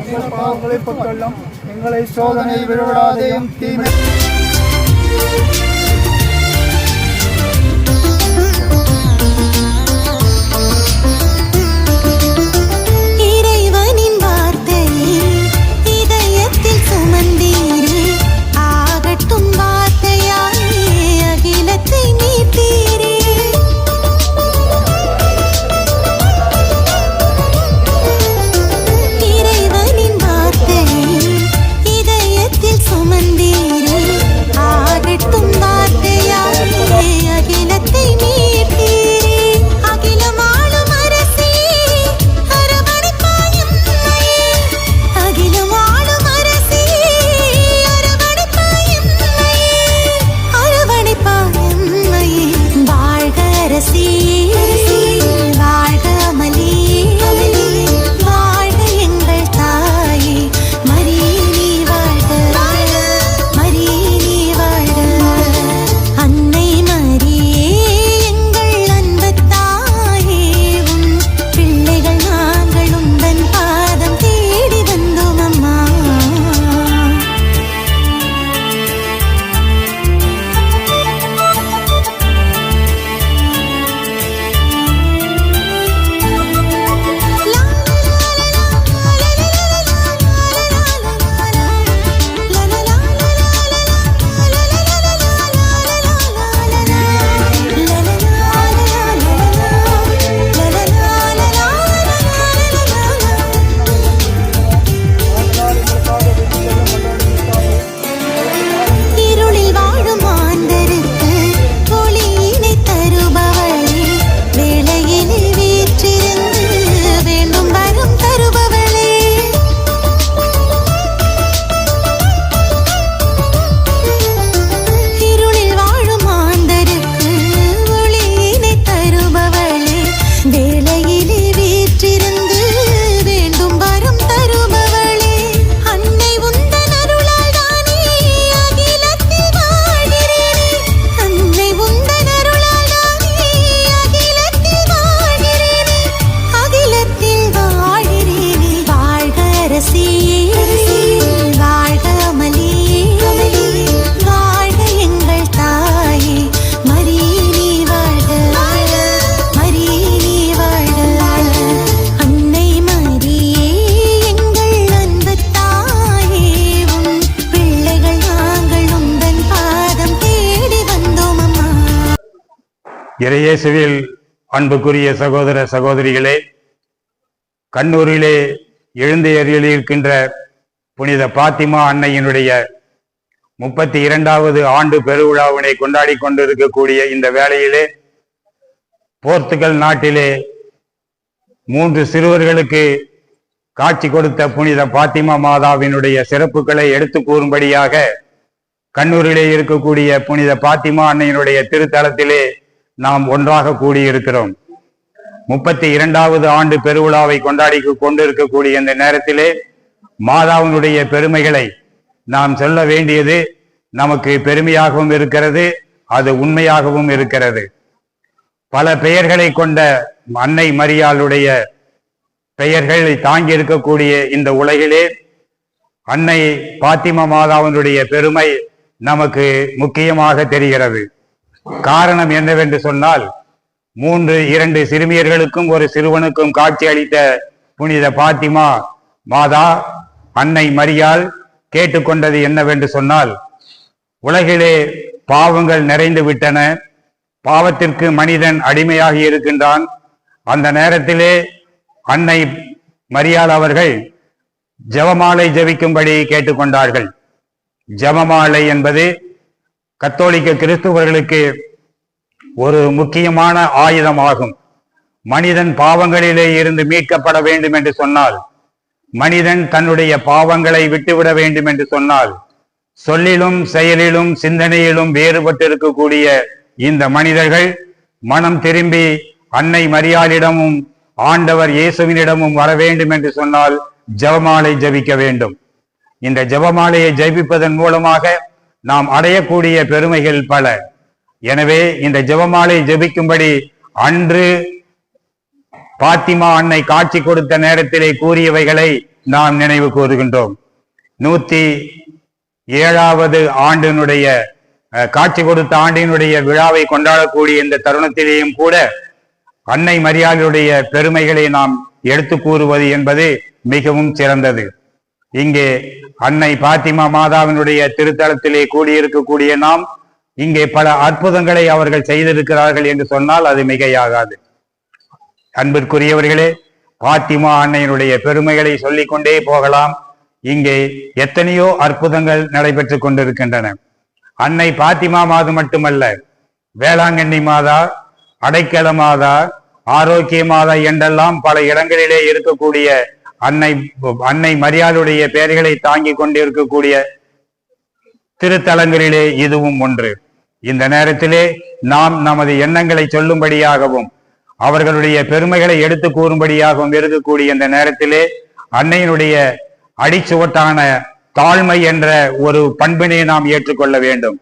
எங்கள் பாவங்களை பொத்தொள்ளும் எங்களை சோதனை விழுவிடாதையும் தீமை. இறையேசுவில் அன்புக்குரிய சகோதர சகோதரிகளே கண்ணூரிலே எழுந்தேறியில் இருக்கின்ற புனித பாத்திமா அன்னையினுடைய முப்பத்தி இரண்டாவது ஆண்டு பெருவிழாவினை கொண்டாடி கொண்டிருக்கக்கூடிய இந்த வேளையிலே போர்த்துகல் நாட்டிலே மூன்று சிறுவர்களுக்கு காட்சி கொடுத்த புனித பாத்திமா மாதாவினுடைய சிறப்புகளை எடுத்து கூறும்படியாக கண்ணூரிலே இருக்கக்கூடிய புனித பாத்திமா அன்னையினுடைய திருத்தலத்திலே நாம் ஒன்றாக கூடியிருக்கிறோம். முப்பத்தி இரண்டாவது ஆண்டு பெருவிழாவை கொண்டாடி கொண்டிருக்கக்கூடிய இந்த நேரத்திலே மாதாவினுடைய பெருமைகளை நாம் சொல்ல வேண்டியது நமக்கு பெருமையாகவும் இருக்கிறது அது உண்மையாகவும் இருக்கிறது. பல பெயர்களை கொண்ட அன்னை மரியாளுடைய பெயர்களை தாங்கி இருக்கக்கூடிய இந்த உலகிலே அன்னை பாத்திமா மாதாவினுடைய பெருமை நமக்கு முக்கியமாக தெரிகிறது. காரணம் என்னவென்று சொன்னால் மூன்று இரண்டு சிறுமியர்களுக்கும் ஒரு சிறுவனுக்கும் காட்சி அளித்த புனித பாத்திமா மாதா அன்னை மரியால் கேட்டுக்கொண்டது என்னவென்று சொன்னால் உலகிலே பாவங்கள் நிறைந்து விட்டன. பாவத்திற்கு மனிதன் அடிமையாகி இருக்கின்றான். அந்த நேரத்திலே அன்னை மரியாள் அவர்கள் ஜெபமாலை ஜெபிக்கும்படி கேட்டுக்கொண்டார்கள். ஜபமாலை என்பது கத்தோலிக்க கிறிஸ்துவர்களுக்கு ஒரு முக்கியமான ஆயுதமாகும். மனிதன் பாவங்களிலே இருந்து மீட்கப்பட வேண்டும் என்று சொன்னால் மனிதன் தன்னுடைய பாவங்களை விட்டுவிட வேண்டும் என்று சொன்னால் சொல்லிலும் செயலிலும் சிந்தனையிலும் வேறுபட்டிருக்கக்கூடிய இந்த மனிதர்கள் மனம் திரும்பி அன்னை மரியாளிடமும் ஆண்டவர் இயேசுவினிடமும் வர வேண்டும் என்று சொன்னால் ஜெபமாலை ஜபிக்க வேண்டும். இந்த ஜெபமாலையை ஜெபிப்பதன் மூலமாக நாம் அடையக்கூடிய பெருமைகள் பல. எனவே இந்த ஜெபமாலை ஜெபிக்கும்படி அன்று பாத்திமா அன்னை காட்சி கொடுத்த நேரத்திலே கூறியவைகளை நாம் நினைவு கூறுகின்றோம். நூத்தி ஏழாவது ஆண்டினுடைய அஹ், காட்சி கொடுத்த ஆண்டினுடைய விழாவை கொண்டாடக்கூடிய இந்த தருணத்திலேயும் கூட அன்னை மரியாதையுடைய பெருமைகளை நாம் எடுத்து கூறுவது என்பது மிகவும் சிறந்தது. இங்கே அன்னை பாத்திமா மாதாவினுடைய திருத்தலத்திலே கூடியிருக்கக்கூடிய நாம் இங்கே பல அற்புதங்களை அவர்கள் செய்திருக்கிறார்கள் என்று சொன்னால் அது மிகையாகாது. அன்பிற்குரியவர்களே பாத்திமா அன்னையினுடைய பெருமைகளை சொல்லிக் கொண்டே போகலாம். இங்கே எத்தனையோ அற்புதங்கள் நடைபெற்றுக் கொண்டிருக்கின்றன. அன்னை பாத்திமா மாது மட்டுமல்ல வேளாங்கண்ணி மாதா அடைக்கல மாதா ஆரோக்கிய மாதா என்றெல்லாம் பல இடங்களிலே இருக்கக்கூடிய அன்னை அன்னை மரியாதையுடைய பெயர்களை தாங்கி கொண்டிருக்கக்கூடிய திருத்தலங்களிலே இதுவும் ஒன்று. இந்த நேரத்திலே நாம் நமது எண்ணங்களை சொல்லும்படியாகவும் அவர்களுடைய பெருமைகளை எடுத்து கூறும்படியாகவும் இருக்கக்கூடிய இந்த நேரத்திலே அன்னையினுடைய அடிச்சுவட்டான தாழ்மை என்ற ஒரு பண்பினை நாம் ஏற்றுக்கொள்ள வேண்டும்.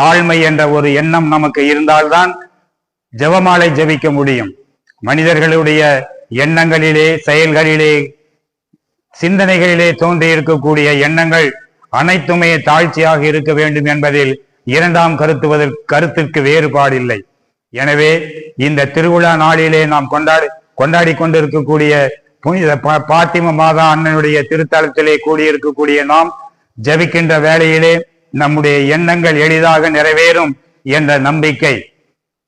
தாழ்மை என்ற ஒரு எண்ணம் நமக்கு இருந்தால்தான் ஜெபமாலை ஜெபிக்க முடியும். மனிதர்களுடைய எண்ணங்களிலே செயல்களிலே சிந்தனைகளிலே தோன்றி இருக்கக்கூடிய எண்ணங்கள் அனைத்துமே தாழ்ச்சியாக இருக்க வேண்டும் என்பதில் இரண்டாம் கருத்துவதற்கு கருத்திற்கு வேறுபாடில்லை. எனவே இந்த திருவிழா நாளிலே நாம் கொண்டாடி கொண்டாடி கொண்டிருக்கக்கூடிய புனித பா- பாத்திம மாதா அண்ணனுடைய திருத்தலத்திலே கூடியிருக்கக்கூடிய நாம் ஜபிக்கின்ற வேளையிலே நம்முடைய எண்ணங்கள் எளிதாக நிறைவேறும் என்ற நம்பிக்கை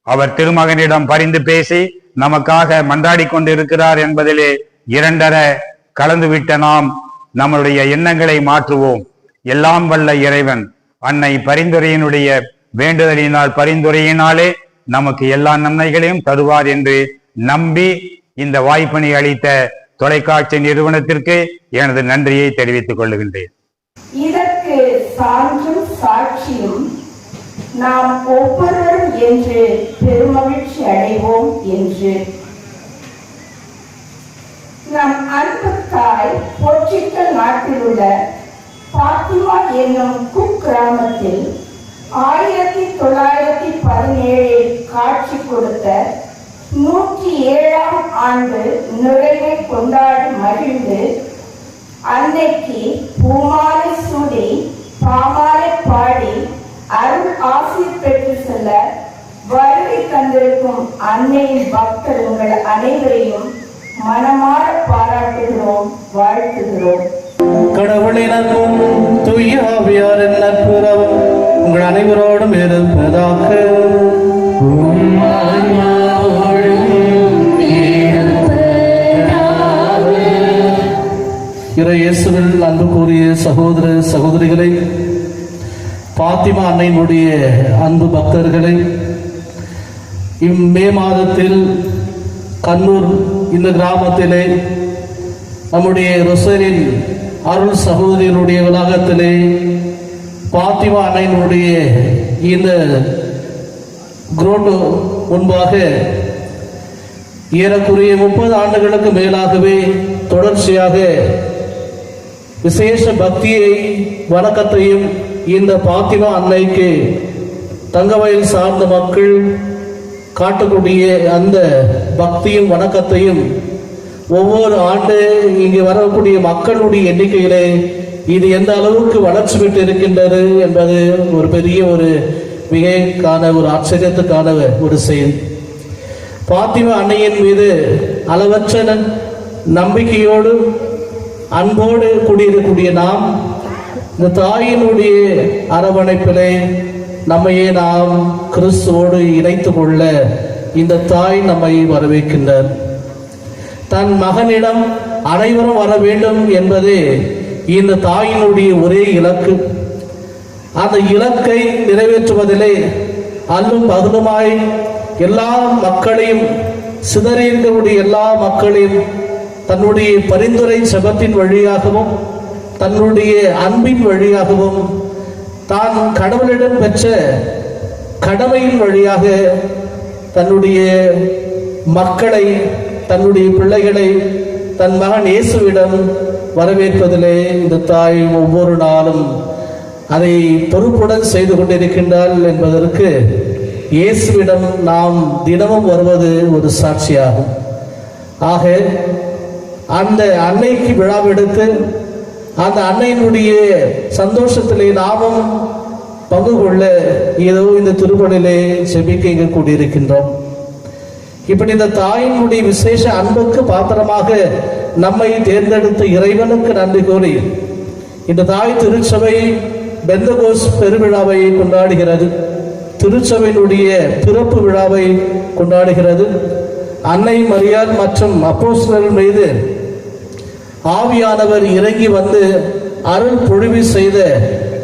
அவர் திருமகனிடம் பரிந்து பேசி நமக்காக மன்றாடி கொண்டிருக்கிறார் என்பதிலே இரண்டர கலந்துவிட்ட நாம் நம்மளுடைய எண்ணங்களை மாற்றுவோம். எல்லாம் வல்ல இறைவன். அன்னை பரிந்துரையினுடைய வேண்டுதலினால் பரிந்துரையினாலே நமக்கு எல்லா நன்மைகளையும் தருவார் என்று நம்பி இந்த வாய்ப்பினை அளித்த தொலைக்காட்சி நிறுவனத்திற்கு எனது நன்றியை தெரிவித்துக் கொள்ளுகின்றேன் இதற்கு சான்றும் சாட்சியும் நாம் ஒவ்வொருவரும் என்று பெருமகிழ்ச்சி அடைவோம் என்று நம் அன்பு தாய் போர்ச்சுக்கல் நாட்டில் உள்ள பாத்திமா என்னும் குக்கிராமத்தில் ஆயிரத்தி தொள்ளாயிரத்தி பதினேழில் காட்சி கொடுத்த நூற்றி ஏழாம் ஆண்டு நிறைவை கொண்டாடி மகிழ்ந்து அன்னைக்கு பூமாலை சூடி பாமாலை பாடி அருள் ஆசி பெற்று செல்ல வருகை தந்திருக்கும் அன்னையின் பக்தர் உங்கள் அனைவரையும் மனமாற பாராட்டுகிறோம் வாழ்த்துகிறோம். கடவுளினக்கும் துய்யாவியாரின் நட்புறவும் உங்கள் அனைவரோடும் இருப்பதாக. இறையேசுவில் அன்பு கூறிய சகோதர சகோதரிகளை பாத்திமா அன்னையினுடைய அன்பு பக்தர்களை இம்மே மாதத்தில் கண்ணூர் இந்த கிராமத்திலே நம்முடைய ரொசரின் அருள் சகோதரியனுடைய வளாகத்திலே பாத்திமா அன்னையினுடைய இந்த குரோட்டு முன்பாக ஏறக்குறைய முப்பது ஆண்டுகளுக்கு மேலாகவே தொடர்ச்சியாக விசேஷ பக்தியை வணக்கத்தையும் இந்த பாத்திமா அன்னைக்கு தங்கவயல் சார்ந்த மக்கள் காட்டக்கூடிய அந்த பக்தியும் வணக்கத்தையும் ஒவ்வொரு ஆண்டு இங்கு வரக்கூடிய மக்களுடைய எண்ணிக்கையிலே இது எந்த அளவுக்கு வளர்ச்சி பெற்று இருக்கின்றது என்பது ஒரு பெரிய ஒரு மிகைக்கான ஒரு ஆச்சரியத்துக்கான ஒரு செயல். பாத்திமா அன்னையின் மீது அளவற்ற நம்பிக்கையோடு அன்போடு கூடியிருக்கக்கூடிய நாம் இந்த தாயினுடைய அரவணைப்பிலே நம்மையே நாம் கிறிஸ்துவோடு இணைத்து கொள்ள இந்த தாய் நம்மை வரவேற்கின்றார். தன் மகனிடம் அனைவரும் வர வேண்டும் என்பதே இந்த தாயினுடைய ஒரே இலக்கு. அந்த இலக்கை நிறைவேற்றுவதிலே அல்லும் பகலுமாய் எல்லா மக்களையும் சிதறியிருக்கக்கூடிய எல்லா மக்களையும் தன்னுடைய பரிந்துரை செபத்தின் வழியாகவும் தன்னுடைய அன்பின் வழியாகவும் தான் கடவுளிடம் பெற்ற கடமையின் வழியாக தன்னுடைய மக்களை தன்னுடைய பிள்ளைகளை தன் மகன் இயேசுவிடம் வரவேற்பதிலே இந்த தாய் ஒவ்வொரு நாளும் அதை பொறுப்புடன் செய்து கொண்டிருக்கின்றாள் என்பதற்கு இயேசுவிடம் நாம் தினமும் வருவது ஒரு சாட்சியாகும். ஆக அந்த அன்னைக்கு விழாவெடுத்து அந்த அன்னையினுடைய சந்தோஷத்திலே நாமும் பங்கு கொள்ள ஏதோ இந்த திருப்பணிலே செபிக்க இங்கு கூடியிருக்கின்றோம். இப்படி இந்த தாயினுடைய விசேஷ அன்புக்கு பாத்திரமாக நம்மை தேர்ந்தெடுத்த இறைவனுக்கு நன்றி கூறி இந்த தாய் திருச்சபை பெந்தகோஸ் பெருவிழாவை கொண்டாடுகிறது. திருச்சபையினுடைய பிறப்பு விழாவை கொண்டாடுகிறது. அன்னை மரியாள் மற்றும் அப்போஸ்டர்கள் மீது ஆவியானவர் இறங்கி வந்து அருள் பொழிவு செய்த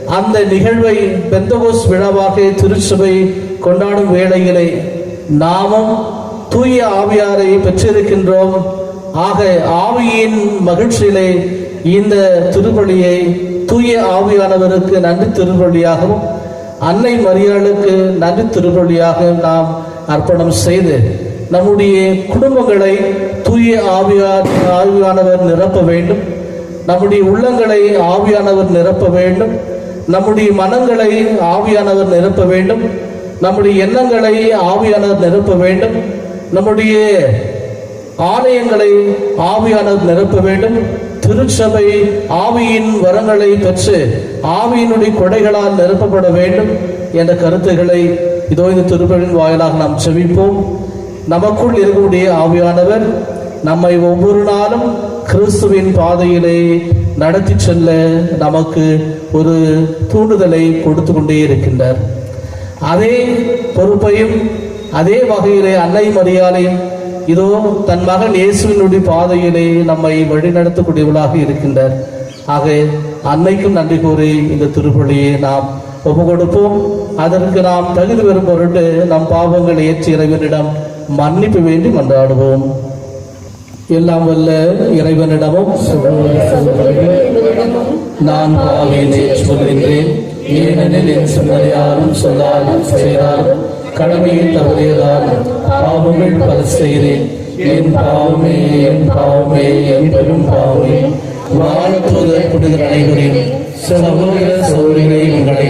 அந்த நிகழ்வை பெந்தகோஸ் விழாவாக திருச்சபை கொண்டாடும் வேளையிலே நாமும் தூய ஆவியாரை பெற்றிருக்கின்றோம். ஆக ஆவியின் மகிழ்ச்சியிலே இந்த திருப்பலியை தூய ஆவியானவருக்கு நன்றி திருப்பலியாகவும் அன்னை மரியாளுக்கு நன்றி திருப்பலியாக நாம் அர்ப்பணம் செய்து நம்முடைய குடும்பங்களை தூய ஆவியார் ஆவியானவர் நிரப்ப வேண்டும். நம்முடைய உள்ளங்களை ஆவியானவர் நிரப்ப வேண்டும். நம்முடைய மனங்களை ஆவியானவர் நிரப்ப வேண்டும். நம்முடைய எண்ணங்களை ஆவியானவர் நிரப்ப வேண்டும். நம்முடைய ஆலயங்களை ஆவியானவர் நிரப்ப வேண்டும். திருச்சபை ஆவியின் வரங்களை பெற்று ஆவியினுடைய கொடைகளால் நிரப்பப்பட வேண்டும் என்ற கருத்துக்களை இதோ இந்த திருப்பலின் வாயிலாக நாம் செவிப்போம் நமக்குள் இருக்கக்கூடிய ஆவியானவர் நம்மை ஒவ்வொரு நாளும் கிறிஸ்துவின் பாதையிலே நடத்தி செல்ல நமக்கு ஒரு தூண்டுதலை கொடுத்து கொண்டே இருக்கின்றார். அதே பொறுப்பையும் அதே வகையிலே அன்னை மரியாதையும் இதோ தன் மகன் இயேசுவினுடைய பாதையிலே நம்மை வழிநடத்தக்கூடியவளாக இருக்கின்றார். ஆக அன்னைக்கும் நன்றி கூறி இந்த திருப்பலியை நாம் ஒப்பு கொடுப்போம் அதற்கு நாம் தகுதி பெறும் பொருட்டு நம் பாவங்களை ஏற்றி இறைவனிடம் மன்னிப்பு வேண்டி மன்றாடுவோம் எல்லாம் வல்ல இறைவனிடமும் நான் பாவியனை சொல்கின்றேன் ஏனெனில் என் சிந்தனையாலும் சொல்லாலும் செய்தாலும் கடமையில் தவறியதாலும் பாவங்கள் பல செய்தேன். என் பாவமே என் பாவமே என் பெரும் பாவமே. வாழத்துவத புனிதர் அனைவரையும் சகோதர சகோதரிகளை உங்களை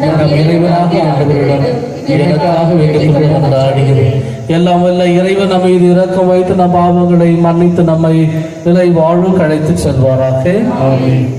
நம் இறைவனாக ஆண்டவரிடம் எனக்காக வேண்டும் கொண்டாடுகிறேன். எல்லாம் வல்ல இறைவன் நம்மை இது இறக்கம் வைத்து நம் பாவங்களை மன்னித்து நம்மை நிலை வாழ்வு கழைத்து செல்வாராக. ஆமீன்.